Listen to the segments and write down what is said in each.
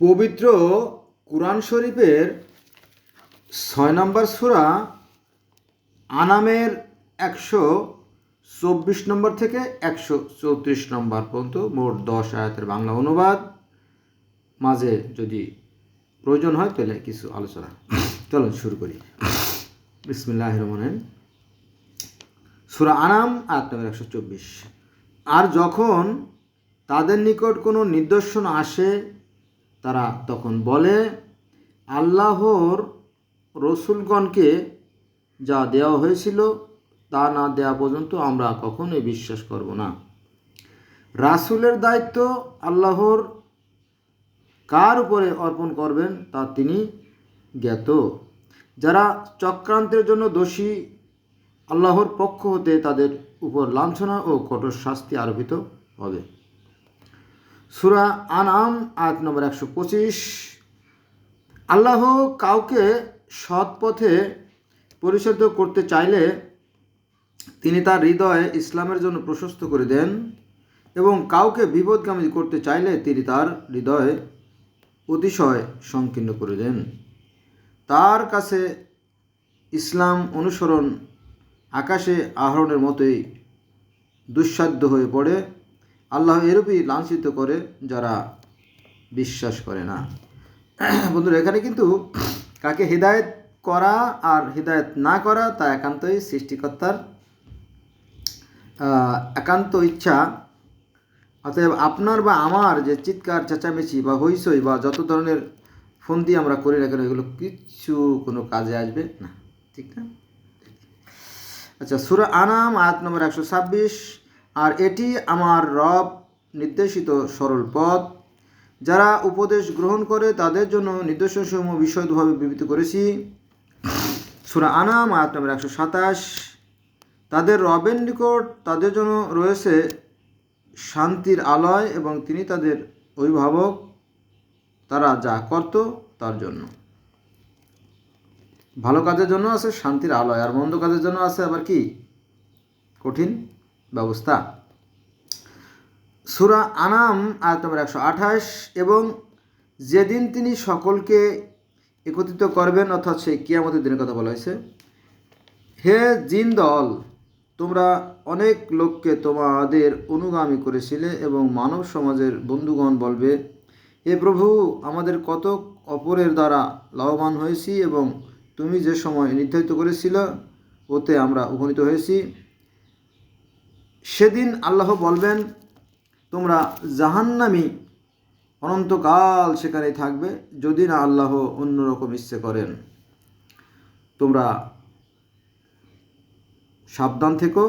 পবিত্র কোরআন শরীফের ছয় নম্বর সুরা আনামের একশো চব্বিশ নম্বর থেকে একশো চৌত্রিশ নম্বর পর্যন্ত মোট দশ আয়াতের বাংলা অনুবাদ। মাঝে যদি প্রয়োজন হয় তাহলে কিছু আলোচনা। চলুন শুরু করি। বিসমিল্লাহ রহমান সুরা আনাম, আয়াত নম্বর একশো চব্বিশ। আর যখন তাদের নিকট কোনো নিদর্শন আসে তারা তখন বলে, আল্লাহর রসুলগণকে যা দেওয়া হয়েছিল তা না দেওয়া পর্যন্ত আমরা কখনোই বিশ্বাস করব না। রাসুলের দায়িত্ব আল্লাহর কার উপরে অর্পণ করবেন তা তিনি জ্ঞাত। যারা চক্রান্তের জন্য দোষী, আল্লাহর পক্ষ হতে তাদের উপর লাঞ্ছনা ও কঠোর শাস্তি আরোপিত হবে। সুরা আনাম আয়াত নম্বর একশো পঁচিশ। আল্লাহ কাউকে সৎ পথে পরিচালিত করতে চাইলে তিনি তার হৃদয়ে ইসলামের জন্য প্রশস্ত করে দেন এবং কাউকে বিপদগামী করতে চাইলে তিনি তার হৃদয়ে অতিশয় সংকীর্ণ করে দেন। তার কাছে ইসলাম অনুসরণ আকাশে আহরণের মতোই দুঃসাধ্য হয়ে পড়ে। আল্লাহ এরূপই লাঞ্ছিত করে যারা বিশ্বাস করে না। বন্ধুরা, এখানে কিন্তু কাকে হৃদায়ত করা আর হৃদায়ত না করা, তা একান্তই সৃষ্টিকর্তার একান্ত ইচ্ছা। অতএব আপনার বা আমার যে চিৎকার, চেঁচামেচি বা হইসই বা যত ধরনের ফোন দিয়ে আমরা করি না কেন, এগুলো কিচ্ছু কোনো কাজে আসবে না। ঠিক না? আচ্ছা সুরা আনাম, আয়াত নম্বর একশো ছাব্বিশ। আর এটি আমার রব নির্দেশিত সরল পথ। যারা উপদেশ গ্রহণ করে, তাদের জন্য নির্দেশনসমূহ বিশদভাবে বিবৃত করেছি। সুরা আনাম, আয়াত নম্বর একশো সাতাশ। তাদের রবের নিকট তাদের জন্য রয়েছে শান্তির আলয় এবং তিনি তাদের অভিভাবক। তারা যা করত, তার জন্য। ভালো কাজের জন্য আছে শান্তির আলয়, আর মন্দ কাজের জন্য আছে আবার কি? কঠিন। ব্যবস্থা। সুরা আনাম, আয়াত নম্বর একশো আঠাশ, এবং যেদিন তিনি সকলকে একত্রিত করবেন, অর্থাৎ সেই কিয়ামতের দিনের কথা বলা হয়েছে, হে জিন দল, তোমরা অনেক লোককে তোমাদের অনুগামী করেছিলে এবং মানব সমাজের বন্ধুগণ বলবে, হে প্রভু, আমাদের কত অপরের দ্বারা লাভবান হয়েছি এবং তুমি যে সময় নির্ধারিত করেছিল, ওতে আমরা উপনীত হয়েছি। সেদিন আল্লাহ বলবেন, তোমরা জাহান্নামি অনন্তকাল সেখানেই থাকবে, যদি না আল্লাহ অন্যরকম ইচ্ছে করেন। তোমরা সাবধান থেকো,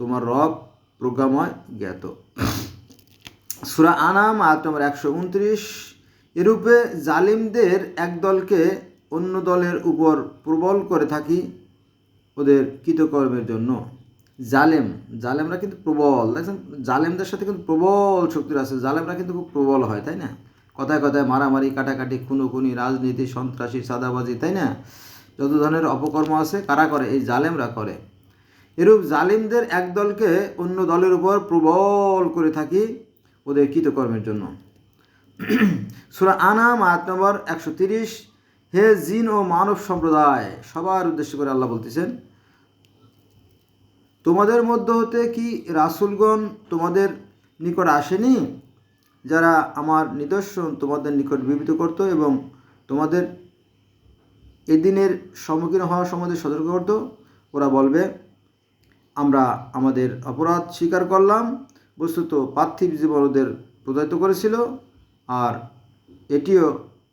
তোমার রব প্রজ্ঞাময় জ্ঞাত। সুরা আনাম, আয়াত নম্বর একশো উনত্রিশ। এরূপে জালিমদের এক দলকে অন্য দলের উপর প্রবল করে থাকি ওদের কৃতকর্মের জন্য। জালেম, জালেমরা কিন্তু প্রবল। দেখছেন, জালেমদের সাথে কিন্তু প্রবল শক্তির আছে। জালেমরা কিন্তু খুব প্রবল হয়, তাই না? কথায় কথায় মারামারি, কাটাকাটি, খুনোখুনি, রাজনীতি, সন্ত্রাসী, সাদাবাজি, তাই না? যত ধরনের অপকর্ম আছে, কারা করে? এই জালেমরা করে। এরূপ জালিমদের এক দলকে অন্য দলের উপর প্রবল করে থাকি ওদের কৃতকর্মের জন্য। সুরা আনাম আট নম্বর একশো তিরিশ, হে জিন ও মানব সম্প্রদায়, সবার উদ্দেশ্য করে আল্লাহ বলতেছেন তোমাদের মধ্য হতে কি রাসুলগণ তোমাদের নিকট আসেনি? যারা আমার নিদর্শন তোমাদের নিকট বিবৃত করত এবং তোমাদের এদিনের সম্মুখীন হওয়ার সম্বন্ধে সতর্ক করত, ওরা বলবে, আমরা আমাদের অপরাধ স্বীকার করলাম। বস্তুত পার্থিব জীবন ওদের প্রদায়িত করেছিল, আর এটিও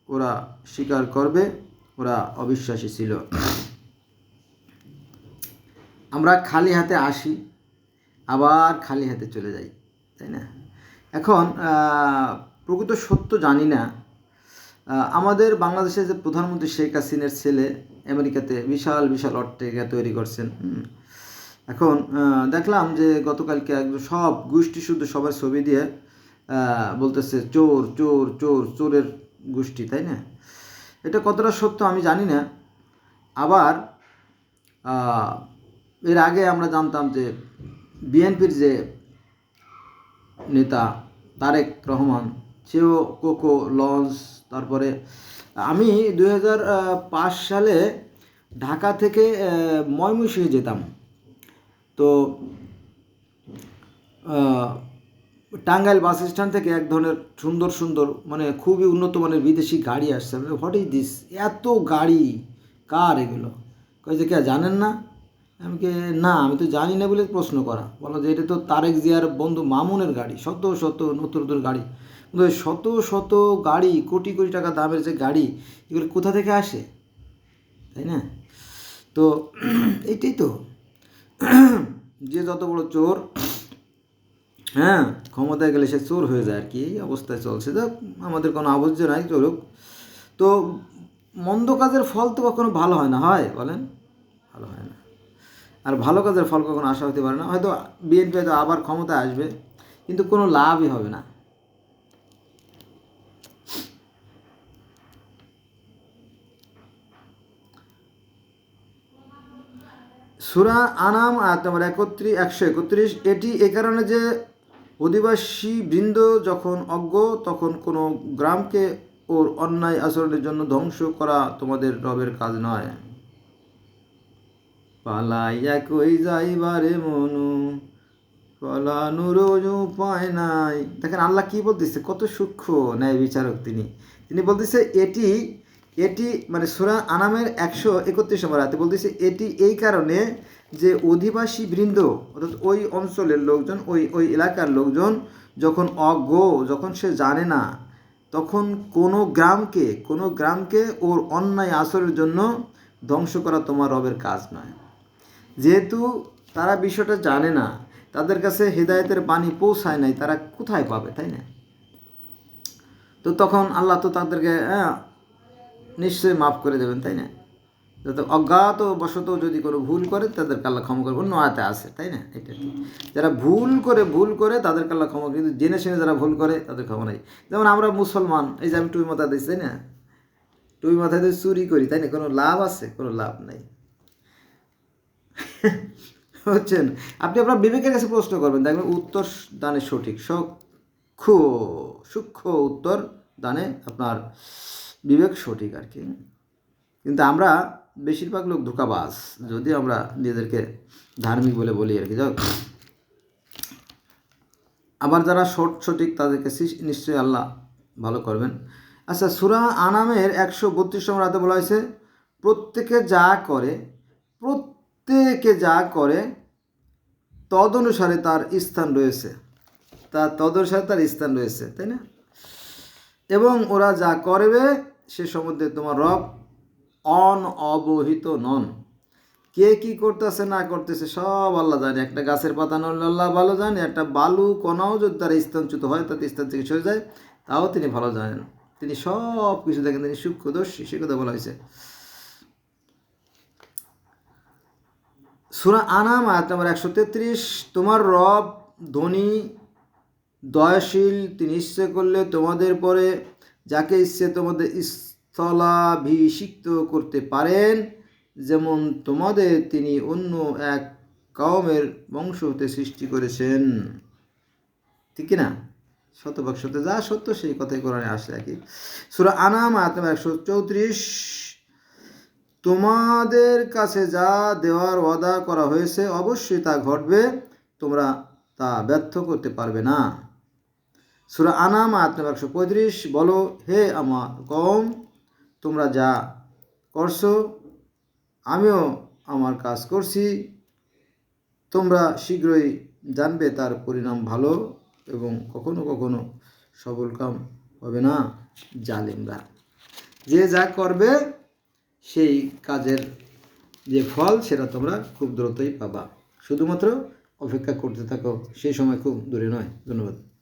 ওরা স্বীকার করবে। ওরা অবিশ্বাসী ছিল। আমরা খালি হাতে আসি, আবার খালি হাতে চলে যাই, তাই না? এখন প্রকৃত সত্য জানি না। আমাদের বাংলাদেশের যে প্রধানমন্ত্রী শেখ হাসিনের ছেলে আমেরিকাতে বিশাল বিশাল অট্টালিকা তৈরি করছেন এখন দেখলাম যে গতকালকে একদম সব গোষ্ঠী শুদ্ধ সবার ছবি দিয়ে বলতেছে চোর চোর চোর, চোরের গোষ্ঠী, তাই না? এটা কতটা সত্য আমি জানি না। আবার এর আগে আমরা জানতাম যে বিএনপির যে নেতা তারেক রহমান, সেও কোকো, লঞ্চ, তারপরে আমি পাঁচ সালে ঢাকা থেকে ময়মনসিংহে যেতাম। তো টাঙ্গাইল বাস স্ট্যান্ড থেকে এক ধরনের সুন্দর সুন্দর মানে খুবই উন্নত মানের বিদেশি গাড়ি আসছে। হোয়াট ইজ দিস এত গাড়ি? কার এগুলো? কয়ে যে, কে জানেন না? আমি কে, না, আমি তো জানি না বলে প্রশ্ন করা। বলো যে এটা তো তারেক জিয়ার বন্ধু মামুনের গাড়ি, শত শত নতুন গাড়ি। কিন্তু শত শত গাড়ি, কোটি কোটি টাকা দামের যে গাড়ি, এগুলো কোথা থেকে আসে? তাই না? তো এইটাই তো। যে যত বড় চোর হ্যাঁ ক্ষমতায় গেলে সে চোর হয়ে যায় আর কি, এই অবস্থায় চলছে। যাক, আমাদের কোনো আবর্য নাই, চলুক। তো মন্দ কাজের ফল তো কখনো ভালো হয় না, হয়, বলেন? ভালো হয় না। আর ভালো কাজের ফল কখনো আশা হতে পারে না। হয়তো বিএনপি হয়তো আবার ক্ষমতায় আসবে, কিন্তু কোনো লাভই হবে না। সুরা আনাম, আয়াত নম্বর একত্রিশ, একশো একত্রিশ। এটি এ কারণে যে অধিবাসী বৃন্দ যখন অজ্ঞ, তখন কোনো গ্রামকে ওর অন্যায় আচরণের জন্য ধ্বংস করা তোমাদের রবের কাজ নয়। পালাইয়া কই যাইবারে মনু? পলানুর উপায় নাই। দেখেন আল্লাহ কি বলতেছে? কত সূক্ষ্ম ন্যায় বিচারক তিনি। তিনি বলতেছে, এটি এটি মানে সুরা আনামের একশো একত্রিশ নম্বর আয়াতে বলতেছে, এটি এই কারণে যে অধিবাসী বৃন্দ, অর্থাৎ ওই অঞ্চলের লোকজন, ওই ওই এলাকার লোকজন যখন অজ্ঞ, যখন সে জানে না, তখন কোনো গ্রামকে কোনো গ্রামকে ওর অন্যায় আসরের জন্য ধ্বংস করা তোমার রবের কাজ নয়। যেহেতু তারা বিষয়টা জানে না, তাদের কাছে হেদায়েতের বাণী পৌঁছায় নাই, তারা কোথায় পাবে, তাই না? তো তখন আল্লাহ তো তাদেরকে হ্যাঁ নিশ্চয়ই মাফ করে দেবেন, তাই না? যাতে অজ্ঞাত বশত যদি কোনো ভুল করে, তাদেরকে আল্লাহ ক্ষমা করবে অন্য আয়াতে আছে, তাই না? এটা যারা ভুল করে ভুল করে, তাদেরকে আল্লাহ ক্ষমা কিন্তু জেনে শুনে যারা ভুল করে, তাদের ক্ষমা নেই। যেমন আমরা মুসলমান, এই যে আমি টুই মাথা দিচ্ছি তাই না? টুই মাথায় দিয়ে চুরি করি, তাই না? কোনো লাভ আছে? কোনো লাভ নাই। হচ্ছেন। আপনি আপনার বিবেকের কাছে প্রশ্ন করবেন, দেখবেন উত্তর দানে সঠিক। সূক্ষ্ম সূক্ষ্ম উত্তর দানে আপনার বিবেক সঠিক আর কি। কিন্তু আমরা বেশিরভাগ লোক ধোকাবাজ, যদি আমরা নিজেদেরকে ধার্মিক বলে বলি আর কি। যাক আবার যারা সট সঠিক তাদেরকে নিশ্চয়ই আল্লাহ ভালো করবেন। আচ্ছা সুরা আনামের একশো বত্রিশ নম্বর রাতে বলা হয়েছে, প্রত্যেকে যা করে প্রত্যেকে যা করে, তদনুসারে তার স্থান রয়েছে। তার তদনুসারে তার স্থান রয়েছে, তাই না? এবং ওরা যা করবে, সে সম্বন্ধে তোমার রব অন অবহিত নন। কে কি করতেছে, না করতেছে, সব আল্লাহ জানে। একটা গাছের পাতা আল্লাহ ভালো জানে, একটা বালু, কণাও যদি তার স্থানচ্যুত হয়, তাতে স্থান থেকে সরে যায়, তাও তিনি ভালো জানেন। তিনি সব কিছু দেখেন, তিনি সূক্ষ্মদর্শী, সে কথা বলা হয়েছে। সুরা আনাম, আয়াত নম্বর একশো তেত্রিশ, তোমার রব ধনী, দয়াশীল, তিনি ইচ্ছে করলে তোমাদের পরে যাকে ইচ্ছে তোমাদের স্থলাভিষিক্ত করতে পারেন, যেমন তোমাদের তিনি অন্য এক কওমের বংশ হতে সৃষ্টি করেছেন। ঠিক না শতভাগ সত্য, যা সত্য সেই কথাই কোরআনে আসে আর কি। সুরা আনাম, আয়াত একশো চৌত্রিশ তোমাদের কাছে যা দেওয়ার ওয়াদা করা হয়েছে, অবশ্যই তা ঘটবে। তোমরা তা ব্যর্থ করতে পারবে না। সুরা আনাম, আয়াত একশো পঁয়ত্রিশ, বলো, হে আমার কম তোমরা যা করছ, আমিও আমার কাজ করছি। তোমরা শীঘ্রই জানবে তার পরিণাম ভালো এবং কখনো কখনো সবল কাম হবে না জালিমরা। যে যা করবে সেই কাজের যে ফল সেটা তোমরা খুব দ্রুতই পাবা। শুধুমাত্র অপেক্ষা করতে থাকো, সেই সময় খুব দূরে নয়। ধন্যবাদ।